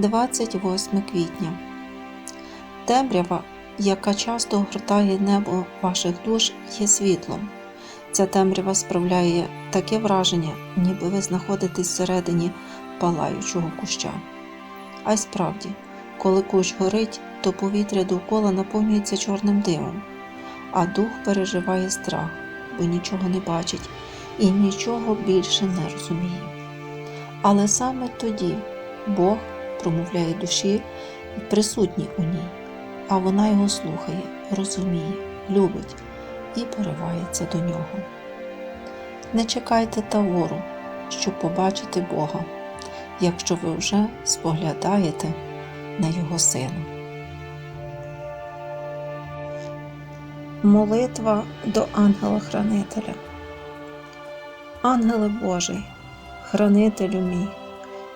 28 квітня. Темрява, яка часто огортає небо ваших душ, є світлом. Ця темрява справляє таке враження, ніби ви знаходитесь всередині палаючого куща. А й справді, коли кущ горить, то повітря довкола наповнюється чорним димом, а дух переживає страх, бо нічого не бачить і нічого більше не розуміє. Але саме тоді Бог промовляє душі присутній у ній, а вона його слухає, розуміє, любить і поривається до нього. Не чекайте тавору, щоб побачити Бога, якщо ви вже споглядаєте на Його Сина. Молитва до ангела-хранителя. Ангеле Божий, хранителю мій,